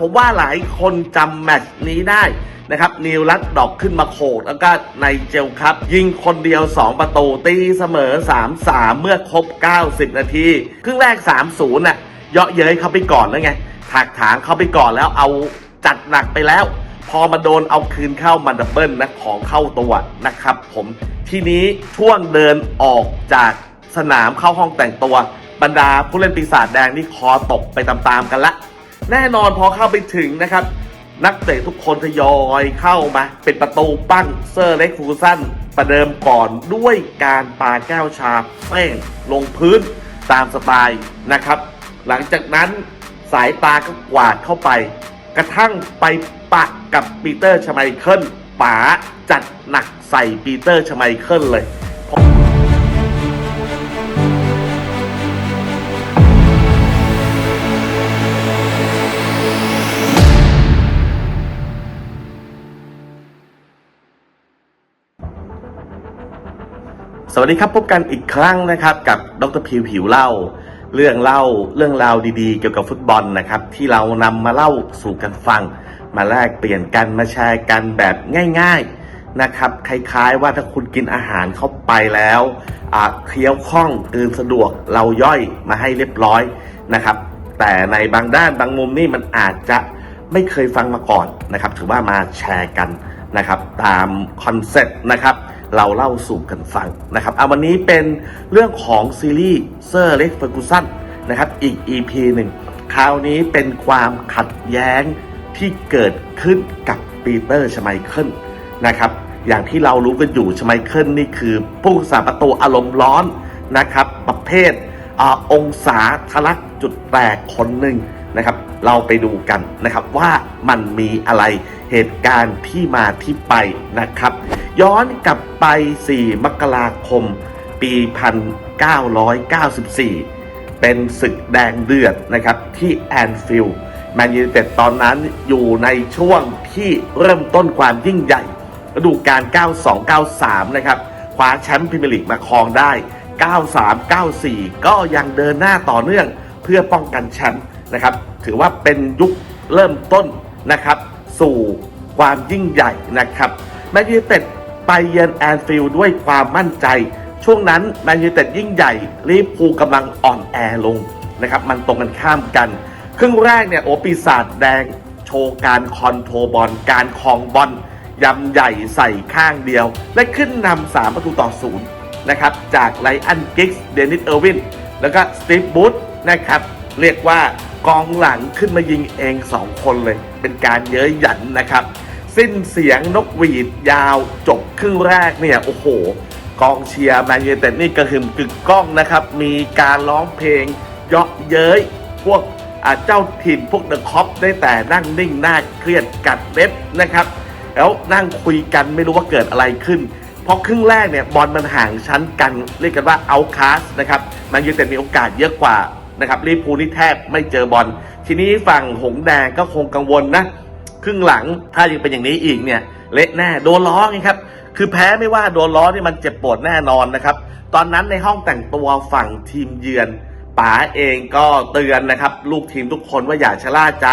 ผมว่าหลายคนจำแมตช์นี้ได้นะครับนิวรัดดอกขึ้นมาโขกแล้วก็ในเจลครับ ยิงคนเดียว 2 ประตูตีเสมอ 3-3 เมื่อครบ 90 นาที ครึ่งแรก 3-0น่ะเยาะเย้ยเข้าไปก่อนแล้วไงถากถางเข้าไปก่อนแล้วเอาจัดหนักไปแล้ว พอมาโดนเอาคืนเข้ามาดับเบิลนะของเข้าตัวนะครับผมทีนี้ช่วงเดินออกจากสนามเข้าห้องแต่งตัว บรรดาผู้เล่นปีศาจแดงนี่คอตกไปตามๆกันละ แน่นอนพอเข้าไปถึงนะครับ นักเตะทุกคนทยอยเข้ามาเป็นประตูปั้งเซอร์เล็กฟูซันประเดิมก่อนด้วยการปาแก้วชาเป้งลงพื้นตามสไตล์นะครับ หลังจากนั้นสายตาก็กวาดเข้าไป กระทั่งไปปะกับปีเตอร์ชไมเคิลป๋าจัดหนักใส่ปีเตอร์ชไมเคิลเลย สวัสดีครับพบกันอีกครั้งนะครับ กับดรพิวผิวเล่า เรื่องเล่าเรื่องราวดีๆ เกี่ยวกับฟุตบอลนะครับ ที่เรานำมาเล่าสู่กันฟัง มาแลกเปลี่ยนกันมาแชร์กันแบบง่าย ๆนะครับคล้ายๆว่าถ้าคุณกินอาหารเข้าไปแล้วเคี้ยวคล่องกลืนสะดวกเราย่อยมาให้เรียบร้อยนะครับ แต่ในบางด้านบางมุมนี่มันอาจจะไม่เคยฟังมาก่อนนะครับ ถือว่ามาแชร์กันนะครับ ตามคอนเซ็ปต์นะครับ เราเล่าสู่กันฟังนะครับเอาวันนี้เป็นเรื่องของซีรีส์เซอร์เล็กเฟอร์กูสันนะครับอีก EP หนึ่งคราวนี้เป็นความขัดแย้งที่เกิดขึ้นกับปีเตอร์ชไมเคิลนะครับ อย่างที่เรารู้กันอยู่ชไมเคิลนี่คือผู้สาประตูอารมณ์ร้อนนะครับ ประเภทอองศาทะลักจุดแตกคนหนึ่งนะครับ เราไปดูกันนะครับว่ามันมีอะไรเหตุการณ์ที่มาที่ไปนะครับ ย้อนกลับไป 4 มกราคม ปี 1994 เป็นศึกแดงเดือดนะครับที่แอนฟิลด์แมนยูเต็ดตอนนั้นอยู่ในช่วงที่เริ่มต้นความยิ่งใหญ่ฤดูกาล 92-93 นะครับคว้าแชมป์พรีเมียร์ลีกมาครองได้ 93-94 ก็ยังเดินหน้าต่อเนื่องเพื่อป้องกันแชมป์นะครับ ถือว่าเป็นยุคเริ่มต้นนะครับ สู่ความยิ่งใหญ่นะครับแมนยูเต็ด ไปเยือนแอนฟิลด์ด้วยความมั่นใจ ช่วงนั้นแมนยูเต็ดยิ่งใหญ่ลิเวอร์พูลกำลังอ่อนแอลงนะครับมันตรงกันข้ามกัน ครึ่งแรกเนี่ยโอปีศาจแดงโชว์การคอนโทรบอลการคลองบอลยำใหญ่ใส่ข้างเดียว และขึ้นนำสามประตูต่อศูนย์นะครับจากไลอันกิกส์เดนิสเออร์วินแล้วก็สตีฟบูธนะครับเรียกว่ากองหลังขึ้นมายิงเอง 2 คนเลย เป็นการเย้ยหยันนะครับ สิ้นเสียงนกหวีดยาวจบครึ่งแรกเนี่ย โอ้โห กองเชียร์แมนยูเต็ดนี่กระหึ่มกึกก้องนะครับ มีการร้องเพลงเยาะเย้ยพวกเจ้าถิ่นพวกเดอะคอปได้แต่นั่งนิ่งหน้าเครียดกัดเล็บนะครับ แล้วนั่งคุยกันไม่รู้ว่าเกิดอะไรขึ้น เพราะครึ่งแรกเนี่ยบอลมันห่างชั้นกัน เรียกกันว่าเอาคาสนะครับแมนยูเต็ดมีโอกาสเยอะกว่านะครับลิเวอร์พูลนี่แทบไม่เจอบอลทีนี้ฝั่งหงแดงก็คงกังวลนะ ครึ่งหลังถ้ายังเป็นอย่างนี้อีกเนี่ยเละแน่โดนล้อไงครับคือแพ้ไม่ว่าโดนล้อนี่มันเจ็บปวดแน่นอนนะครับ ตอนนั้นในห้องแต่งตัวฝั่งทีมเยือนป๋าเองก็เตือนนะครับ ลูกทีมทุกคนว่าอย่าชะล่าใจ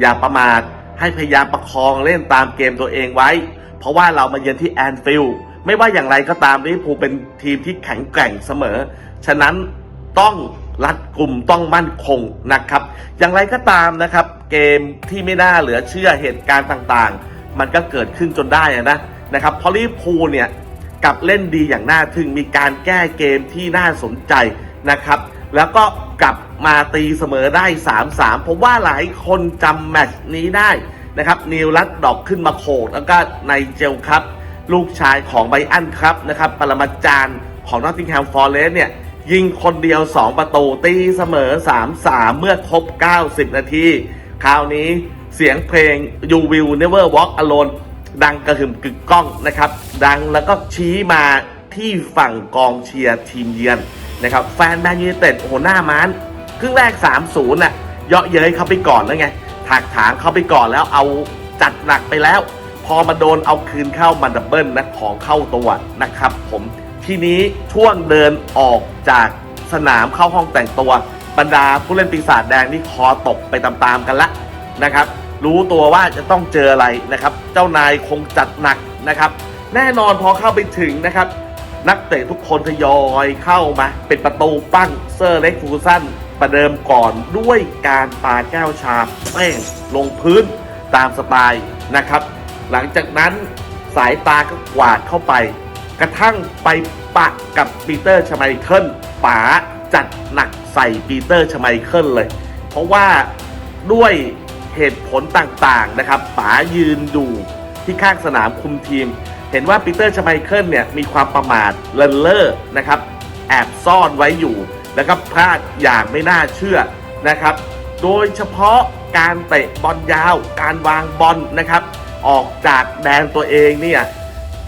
อย่าประมาทให้พยายามประคองเล่นตามเกมตัวเองไว้ เพราะว่าเรามาเยือนที่แอนฟิลด์ไม่ว่าอย่างไรก็ตามลิเวอร์พูลเป็นทีมที่แข็งแกร่งเสมอ ฉะนั้นต้อง รัดกลุ่มต้องมั่นคงนะครับ อย่างไรก็ตามนะครับ เกมที่ไม่น่าเหลือเชื่อเหตุการณ์ต่างๆ มันก็เกิดขึ้นจนได้นะนะครับเพราะลิพูลเนี่ยกับเล่นดีอย่างน่าทึ่งมีการแก้เกมที่น่าสนใจนะครับ แล้วก็กลับมาตีเสมอได้ 3-3 ผมว่าหลายคนจำแมตช์นี้ได้นะครับนิวรัดดอกขึ้นมาโขกแล้วก็ในเจลครับ ลูกชายของไบรอันครับนะครับปรมาจารย์ของนอตติงแฮมฟอร์เรสเนี่ย ยิงคนเดียว 2 ประตูตีเสมอ 3-3 เมื่อครบ 90 นาที คราวนี้เสียงเพลง You Will Never Walk Alone ดังกระหึ่มกึกก้องนะครับ ดังแล้วก็ชี้มาที่ฝั่งกองเชียร์ทีมเยือนนะครับ แฟนแมนยูเต็ดโอ้โหหน้าม้านครึ่งแรก 3-0น่ะเยาะเย้ยเขาไปก่อนแล้วไงถากถางเขาไปก่อนแล้วเอาจัดหนักไปแล้ว พอมาโดนเอาคืนเข้ามาดับเบิลนะของเข้าตัวนะครับผม ทีนี้ช่วงเดินออกจากสนามเข้าห้องแต่งตัว บรรดาผู้เล่นปีศาจแดงนี่คอตกไปตามๆกันละนะครับ รู้ตัวว่าจะต้องเจออะไรนะครับ เจ้านายคงจัดหนักนะครับ แน่นอนพอเข้าไปถึงนะครับ นักเตะทุกคนทยอยเข้ามา เป็นประตูปั้งเซอร์เล็กฟูซันประเดิมก่อนด้วยการปาแก้วชาเป้งลงพื้นตามสไตล์นะครับ หลังจากนั้นสายตาก็กวาดเข้าไป กระทั่งไปปะกับปีเตอร์ชไมเคิลป๋าจัดหนักใส่ปีเตอร์ชไมเคิลเลย เพราะว่าด้วยเหตุผลต่างๆนะครับป๋ายืนดูที่ข้างสนามคุมทีม เห็นว่าปีเตอร์ชไมเคิลเนี่ยมีความประมาทเลินเล่อนะครับแอบซ่อนไว้อยู่ แล้วก็พลาดอย่างไม่น่าเชื่อนะครับ โดยเฉพาะการเตะบอลยาว การวางบอลนะครับ ออกจากแดนตัวเองเนี่ย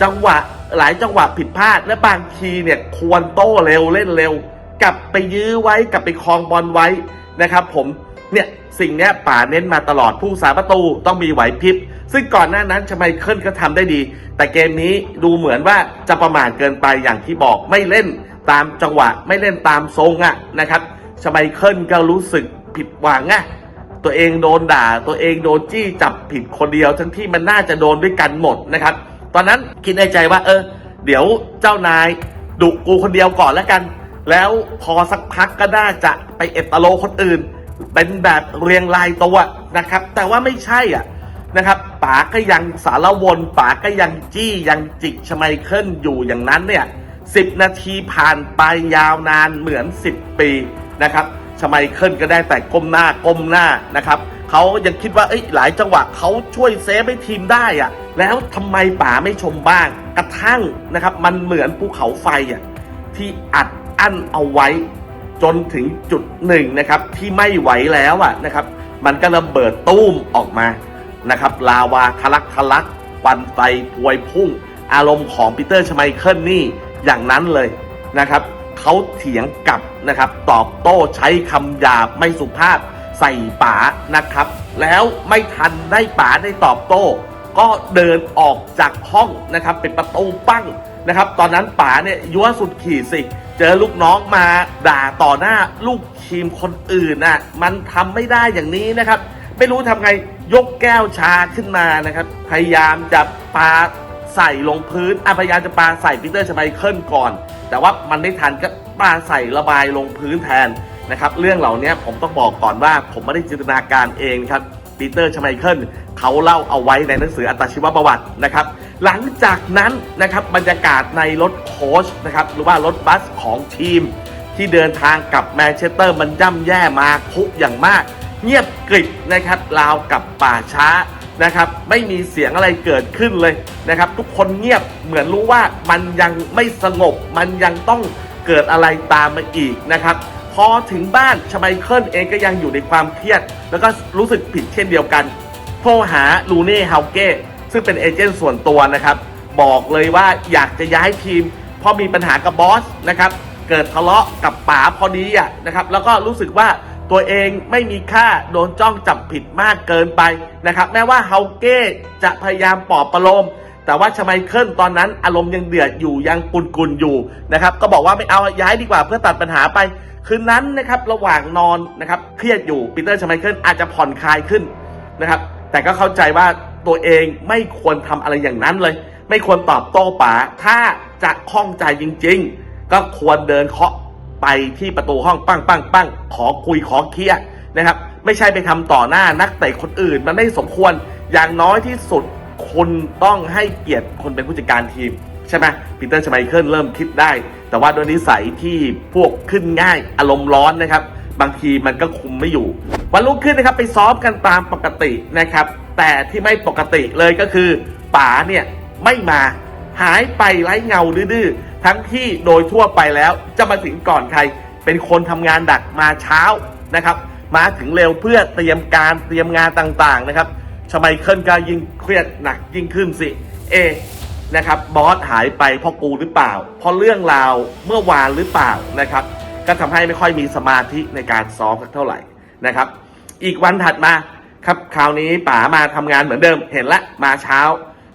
จังหวะ หลายจังหวะผิดพลาด และบางทีเนี่ยควรโต้เร็วเล่นเร็ว กลับไปยื้อไว้กลับไปคลองบอลไว้นะครับ ผมเนี่ยสิ่งนี้ป่าเน้นมาตลอดผู้สาประตูต้องมีไหวพริบ ซึ่งก่อนหน้านั้นชไมเคิลก็ทำได้ดี แต่เกมนี้ดูเหมือนว่าจะประมาทเกินไปอย่างที่บอกไม่เล่นตามจังหวะไม่เล่นตามทรงอะนะครับชไมเคิลก็รู้สึกผิดหวังอะตัวเองโดนด่า ตัวเองโดนจี้จับผิดคนเดียว ทั้งที่มันน่าจะโดนด้วยกันหมดนะครับ ตอนนั้นคิดในใจว่าเออ เดี๋ยวเจ้านายดุกูคนเดียวก่อนแล้วกัน แล้วพอสักพักก็น่าจะไปเอตโลคนอื่น เป็นแบบเรียงรายตัวนะครับ แต่ว่าไม่ใช่อะนะครับป๋าก็ยังสารวนป๋าก็ยังจี้ยังจิกชไมเคิลอยู่อย่างนั้นเนี่ยสิบนาทีผ่านไปยาวนานเหมือน 10 ปีนะครับชไมเคิลก็ได้แต่ก้มหน้าก้มหน้านะครับเขายังคิดว่าเอ้ยหลายจังหวะเขาช่วยเซฟให้ทีมได้อะแล้วทำไมป๋าไม่ชมบ้าง กระทั่งนะครับ มันเหมือนภูเขาไฟอะที่อัดอั้นเอาไว้ จนถึงจุดหนึ่งนะครับ ที่ไม่ไหวแล้วอะนะครับ มันก็ระเบิดตู้มออกมานะครับ ลาวาทะลักทะลักควันไฟพวยพุ่ง อารมณ์ของปีเตอร์ชไมเคิลนี่อย่างนั้นเลยนะครับเขาเถียงกลับนะครับ ตอบโต้ใช้คำหยาบไม่สุภาพใส่ป๋านะครับ แล้วไม่ทันได้ป๋าได้ตอบโต้ ก็เดินออกจากห้องนะครับเป็นประตูปั้งนะครับ ตอนนั้นป๋าเนี่ยยั่วสุดขีดสิ เจอลูกน้องมาด่าต่อหน้าลูกทีมคนอื่นน่ะมันทำไม่ได้อย่างนี้นะครับ ไม่รู้ทำไงยกแก้วชาขึ้นมานะครับ พยายามจะปาใส่ลงพื้นอะพยายามจะปาใส่ปีเตอร์ชไมเคิลก่อน แต่ว่ามันไม่ทันก็ปาใส่ระบายลงพื้นแทนนะครับ เรื่องเหล่านี้ผมต้องบอกก่อนว่าผมไม่ได้จินตนาการเองครับปีเตอร์ชไมเคิล เขาเล่าเอาไว้ในหนังสืออัตชีวประวัตินะครับ หลังจากนั้นนะครับบรรยากาศในรถโค้ชนะครับหรือว่ารถบัสของทีม ที่เดินทางกับแมนเชสเตอร์มันย่ำแย่มาคุกอย่างมาก เงียบกริบนะครับราวกับป่าช้านะครับไม่มีเสียงอะไรเกิดขึ้นเลยนะครับ ทุกคนเงียบเหมือนรู้ว่ามันยังไม่สงบ มันยังต้องเกิดอะไรตามมาอีกนะครับพอถึงบ้านชไมเคิลเองก็ยังอยู่ในความเครียด แล้วก็รู้สึกผิดเช่นเดียวกัน โทรหาลูเน่เฮาเก้ซึ่งเป็นเอเจนต์ส่วนตัวนะครับ บอกเลยว่าอยากจะย้ายทีม เพราะมีปัญหากับบอสนะครับเกิดทะเลาะกับป๋าพอดีอะนะครับ แล้วก็รู้สึกว่าตัวเองไม่มีค่าโดนจ้องจับผิดมากเกินไปนะครับ แม้ว่าเฮาเก้จะพยายามปลอบประโลมแต่ว่าชไมเคิลตอนนั้นอารมณ์ยังเดือดอยู่ยังกุนๆอยู่นะครับ ก็บอกว่าไม่เอาย้ายดีกว่าเพื่อตัดปัญหาไป คืนนั้นนะครับระหว่างนอนนะครับเครียดอยู่ปีเตอร์ชไมเคิลอาจจะผ่อนคลายขึ้นนะครับ แต่ก็เข้าใจว่าตัวเองไม่ควรทำอะไรอย่างนั้นเลย ไม่ควรตอบโต้ป๋าถ้าจะข้องใจจริง ๆ ก็ควรเดินเคาะไปที่ประตูห้องปั้งปั้งปั้งขอคุยขอเคลียร์นะครับ ไม่ใช่ไปทำต่อหน้านักเตะคนอื่น มันไม่สมควรอย่างน้อยที่สุดคุณต้องให้เกียรติคนเป็นผู้จัดการทีม ใช่ไหมปีเตอร์ชไมเคิลเริ่มคิดได้ แต่ว่าโดยนิสัยที่พวกขึ้นง่ายอารมณ์ร้อนนะครับ บางทีมันก็คุมไม่อยู่ วันรุ่งขึ้นนะครับไปซ้อมกันตามปกตินะครับ แต่ที่ไม่ปกติเลยก็คือป๋าเนี่ยไม่มาหายไปไร้เงาดื้อทั้งที่โดยทั่วไปแล้วจะมาถึงก่อนใคร เป็นคนทำงานดักมาเช้านะครับ มาถึงเร็วเพื่อเตรียมการเตรียมงานต่างๆนะครับชไมเคิลก็ยิ่งเครียดหนักยิ่งขึ้นสิ เอะนะครับบอสหายไปเพราะกูหรือเปล่า เพราะเรื่องราวเมื่อวานหรือเปล่านะครับ ก็ทำให้ไม่ค่อยมีสมาธิในการซ้อมสักเท่าไหร่นะครับ อีกวันถัดมาครับคราวนี้ป๋ามาทำงานเหมือนเดิมเห็นละมาเช้า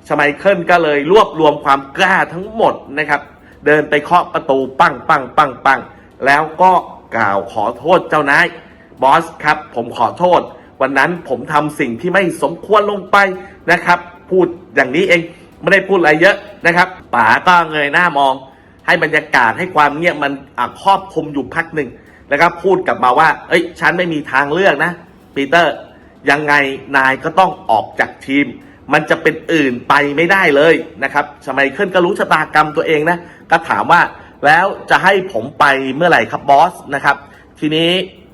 ชไมเคิลก็เลยรวบรวมความกล้าทั้งหมดนะครับ เดินไปเคาะประตูปังปังปังปังแล้วก็กล่าวขอโทษเจ้านายบอสครับ ผมขอโทษ วันนั้นผมทำสิ่งที่ไม่สมควรลงไปนะครับ พูดอย่างนี้เองไม่ได้พูดอะไรเยอะนะครับป๋าก็เงยหน้ามอง ให้บรรยากาศให้ความเงียบมันครอบคลุมอยู่พักหนึ่งแล้วก็พูดกลับมาว่า เอ้ย ฉันไม่มีทางเลือกนะ ปีเตอร์ ยังไงนายก็ต้องออกจากทีม มันจะเป็นอื่นไปไม่ได้เลยนะครับสมัยขึ้นก็รู้ชะตากรรมตัวเองนะ ก็ถามว่าแล้วจะให้ผมไปเมื่อไหร่ครับบอสนะครับ ทีนี้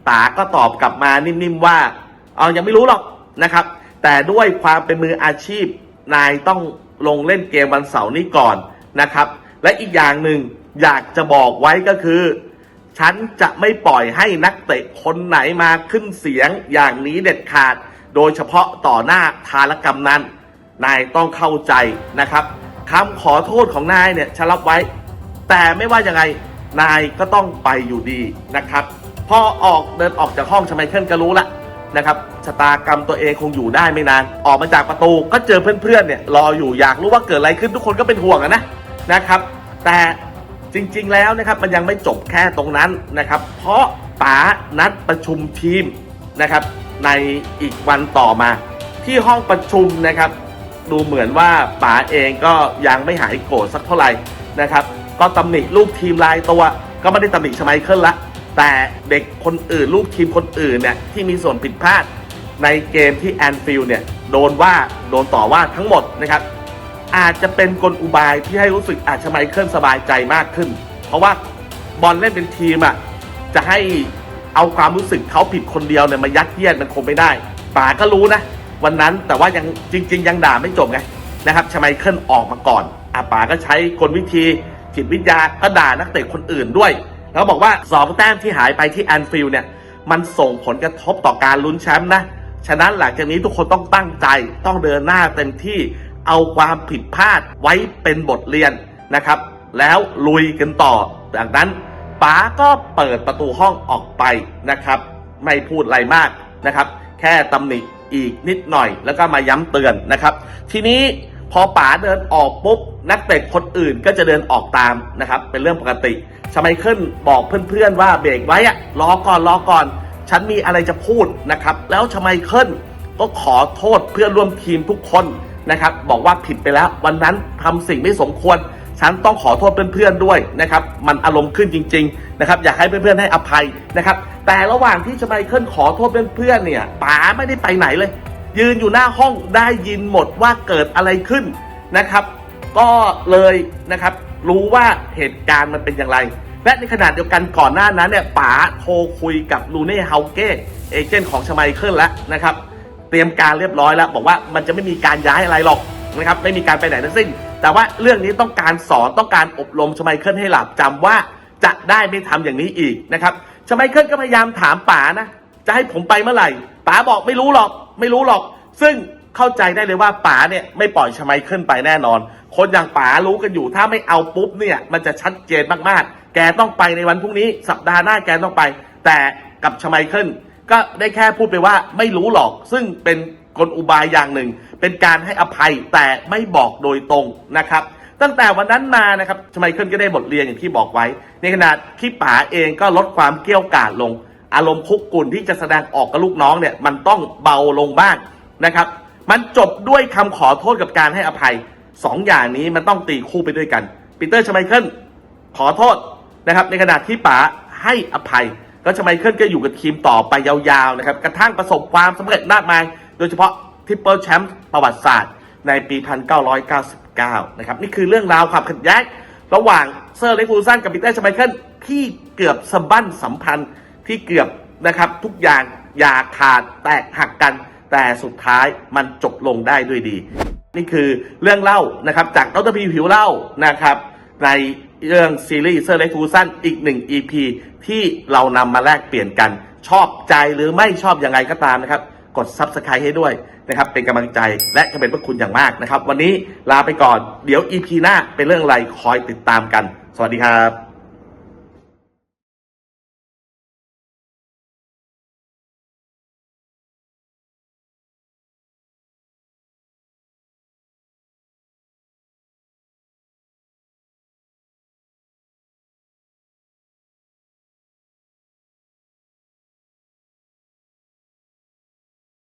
ป๋าก็ตอบกลับมานิ่มๆว่า เอายังไม่รู้หรอกนะครับ แต่ด้วยความเป็นมืออาชีพ นายต้องลงเล่นเกมวันเสาร์นี้ก่อนนะครับ และอีกอย่างหนึ่งอยากจะบอกไว้ก็คือ ฉันจะไม่ปล่อยให้นักเตะคนไหนมาขึ้นเสียงอย่างนี้เด็ดขาด โดยเฉพาะต่อหน้าทารกรรมนั้น นายต้องเข้าใจนะครับคำขอโทษของนายเนี่ยฉันรับไว้ แต่ไม่ว่ายังไงนายก็ต้องไปอยู่ดีนะครับ พอออกเดินออกจากห้องชไมเคิลก็รู้ละนะครับชะตากรรมตัวเองคงอยู่ได้ไม่นาน ออกมาจากประตูก็เจอเพื่อนๆเนี่ยรออยู่อยากรู้ว่าเกิดอะไรขึ้นทุกคนก็เป็นห่วงอะนะ นะครับ แต่จริงๆแล้วนะครับมันยังไม่จบแค่ตรงนั้นนะครับ เพราะป๋านัดประชุมทีมนะครับในอีกวันต่อมา ที่ห้องประชุมนะครับ ดูเหมือนว่าป๋าเองก็ยังไม่หายโกรธสักเท่าไหร่นะครับ ก็ตำหนิลูกทีมรายตัว ก็ไม่ได้ตำหนิชไมเคิลละแต่เด็กคนอื่นลูกทีมคนอื่นเนี่ยที่มีส่วนผิดพลาดในเกมที่แอนฟิลด์เนี่ยโดนว่าโดนต่อว่าทั้งหมดนะครับ อาจจะเป็นกลอุบายที่ให้รู้สึกอาจจะไมเคิลสบายใจมากขึ้น เพราะว่าบอลเล่นเป็นทีมอะจะให้เอาความรู้สึกเขาผิดคนเดียวเนี่ยมายัดเยียดมันคงไม่ได้ป๋าก็รู้นะ วันนั้นแต่ว่ายังจริง ๆ ยังด่าไม่จบไงนะครับชไมเคิลออกมาก่อนอาป๋าก็ใช้กลวิธีจิตวิทยาก็ด่านักเตะคนอื่นด้วย แล้วบอกว่าสองแต้มที่หายไปที่แอนฟิลด์เนี่ยมันส่งผลกระทบต่อการลุ้นแชมป์นะ ฉะนั้นหลังจากนี้ทุกคนต้องตั้งใจต้องเดินหน้าเต็มที่ เอาความผิดพลาดไว้เป็นบทเรียนนะครับ แล้วลุยกันต่อ จากนั้นป๋าก็เปิดประตูห้องออกไปนะครับ ไม่พูดอะไรมากนะครับ แค่ตำหนิอีกนิดหน่อยแล้วก็มาย้ำเตือนนะครับ ทีนี้พอป๋าเดินออกปุ๊บนักเตะคนอื่นก็จะเดินออกตามนะครับ เป็นเรื่องปกติชไมเคิลบอกเพื่อนๆว่าเบรกไว้อะรอก่อนรอก่อน ฉันมีอะไรจะพูดนะครับ แล้วชไมเคิลก็ขอโทษเพื่อนร่วมทีมทุกคน นะครับ บอกว่าผิดไปแล้ว วันนั้นทำสิ่งไม่สมควร ฉันต้องขอโทษเพื่อนๆด้วยนะครับ มันอารมณ์ขึ้นจริง ๆ นะครับ อยากให้เพื่อนๆให้อภัยนะครับ แต่ระหว่างที่ชไมเคิลขอโทษเพื่อนๆเนี่ยป๋าไม่ได้ไปไหนเลย ยืนอยู่หน้าห้องได้ยินหมดว่าเกิดอะไรขึ้นนะครับ ก็เลยนะครับรู้ว่าเหตุการณ์มันเป็นอย่างไร และในขณะเดียวกันก่อนหน้านั้นเนี่ยป๋าโทรคุยกับลูเน่เฮาเก้เอเจนต์ของชไมเคิลแล้วนะครับ เตรียมการเรียบร้อยแล้ว บอกว่ามันจะไม่มีการย้ายอะไรหรอกนะครับไม่มีการไปไหนทั้งสิ้น แต่ว่าเรื่องนี้ต้องการสอนต้องการอบรมชไมเคิลให้หลับจำว่าจะได้ไม่ทำอย่างนี้อีกนะครับชไมเคิลก็พยายามถามป๋านะจะให้ผมไปเมื่อไหร่ป๋าบอกไม่รู้หรอกไม่รู้หรอก ซึ่งเข้าใจได้เลยว่าป๋าเนี่ยไม่ปล่อยชไมเคิลไปแน่นอน คนอย่างป๋ารู้กันอยู่ถ้าไม่เอาปุ๊บเนี่ยมันจะชัดเจนมากๆ แกต้องไปในวันพรุ่งนี้สัปดาห์หน้าแกต้องไป แต่กับชไมเคิล ก็ได้แค่พูดไปว่าไม่รู้หรอก ซึ่งเป็นกลอุบายอย่างหนึ่ง เป็นการให้อภัยแต่ไม่บอกโดยตรงนะครับ ตั้งแต่วันนั้นมานะครับชไมเคิลก็ได้บทเรียนอย่างที่บอกไว้ ในขณะที่ป๋าเองก็ลดความเกี้ยวกาดลง อารมณ์คุกกุ่นที่จะแสดงออกกับลูกน้องเนี่ยมันต้องเบาลงบ้างนะครับ มันจบด้วยคำขอโทษกับการให้อภัยสองอย่างนี้มันต้องตีคู่ไปด้วยกันปีเตอร์ชไมเคิลขอโทษนะครับในขณะที่ป๋าให้อภัย ก็ชไมเคิลก็อยู่กับทีมต่อไปยาวๆนะครับกระทั่งประสบความสำเร็จมากมาย โดยเฉพาะทริปเปิลแชมป์ประวัติศาสตร์ในปี 1999 นะครับ นี่คือเรื่องราวความขัดแย้งระหว่างเซอร์เล็กฟูซันกับปีเตอร์ชไมเคิลที่เกือบสะบั้นสัมพันธ์ที่เกือบนะครับทุกอย่างอย่าขาดแตกหักกัน แต่สุดท้ายมันจบลงได้ด้วยดี นี่คือเรื่องเล่านะครับจากดรพีผิวเล่านะครับใน เรื่องซีรีส์เซอร์เล็กทูซันอีกหนึ่ง EP ที่เรานำมาแลกเปลี่ยนกัน ชอบใจหรือไม่ชอบยังไงก็ตามนะครับ กด Subscribe ให้ด้วยนะครับ เป็นกำลังใจและจะเป็นพระคุณอย่างมากนะครับ วันนี้ลาไปก่อน เดี๋ยว EP หน้าเป็นเรื่องอะไรคอยติดตามกัน สวัสดีครับ